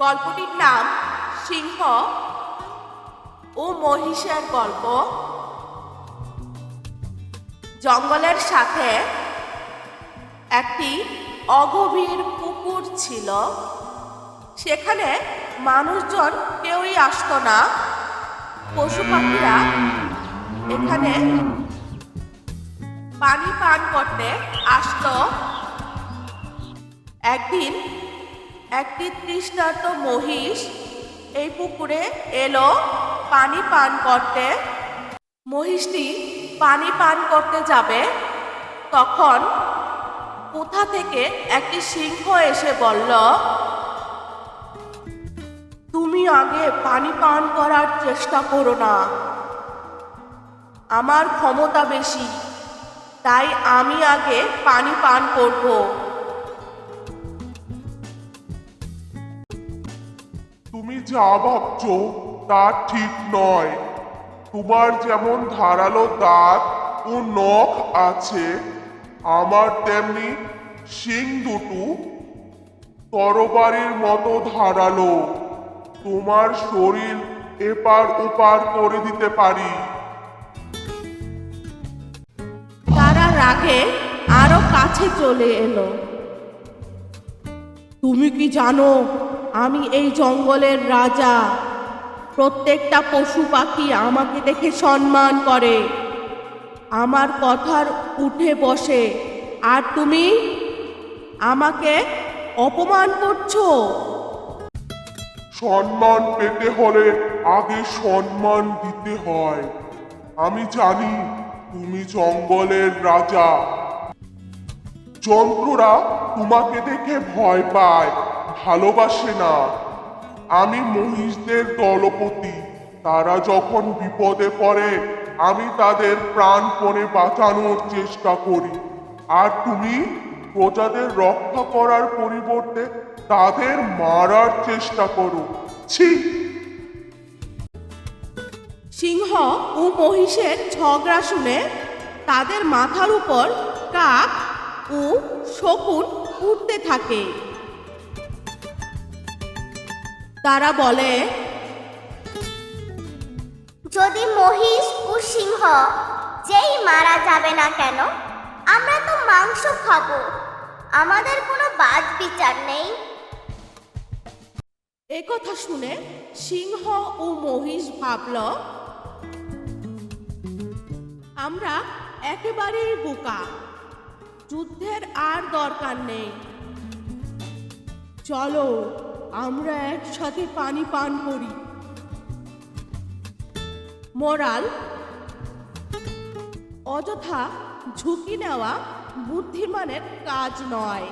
গল্পটির নাম সিংহ ও মহিষের গল্প। জঙ্গলের সাথে একটি অগভীর পুকুর ছিল। সেখানে মানুষজন কেউই আসতো না। পশু পাখিরা এখানে পানি পান করতে আসতো। একদিন একটি তৃষ্ণার্ত মহিষ এই পুকুরে এলো, পানি পান করতে। মহিষটি পানি পান করতে যাবে। তখন কোথা থেকে একটি সিংহ এসে বলল, তুমি আগে পানি পান করার চেষ্টা করো না। আমার ক্ষমতা বেশি, তাই আমি আগে পানি পান করব। তুমি যা ভাবছ তা ঠিক নয়। তোমার যেমন ধারালো দাঁত ও নখ আছে আমার তেমনি শিং দুটো তরবারির মতো ধারালো। তোমার শরীর এপার ওপার করে দিতে পারি। তারা রাগে আরও কাছে চলে এলো। তুমি কি জানো আমি এই জঙ্গলের রাজা। প্রত্যেকটা পশু পাখি আমাকে দেখে সম্মান করে। আমার কথার উঠে বসে, আর তুমি? আমাকে অপমান করছ? সম্মান পেতে হলে আগে সম্মান দিতে হয়। আমি জানি তুমি জঙ্গলের রাজা। জন্তুরা তোমাকে দেখে ভয় পায়। ভালোবাসে না। আমি মহিষদের দলপতি। তারা যখন বিপদে পড়ে, আমি তাদের প্রাণপণে বাঁচানোর চেষ্টা করি। আর তুমি প্রজাদের রক্ষা করার পরিবর্তে তাদের মারার চেষ্টা করো। ছি! সিংহ ও মহিষের ঝগড়া শুনে তাদের মাথার উপর কাক ও শকুন উঠতে থাকে। তারা বলে যদি মহিষ ও সিংহ যেই মারা যাবে না কেন আমরা তো মাংস খাব। আমাদের কোনো বাজ বিচার নেই। এ কথা শুনে সিংহ ও মহিষ ভাবল আমরা একেবারেই বোকা। যুদ্ধের আর দরকার নেই। চলো আমরা একসাথে পানি পান করি। মরাল অযথা ঝুঁকি নেওয়া বুদ্ধিমানের কাজ নয়।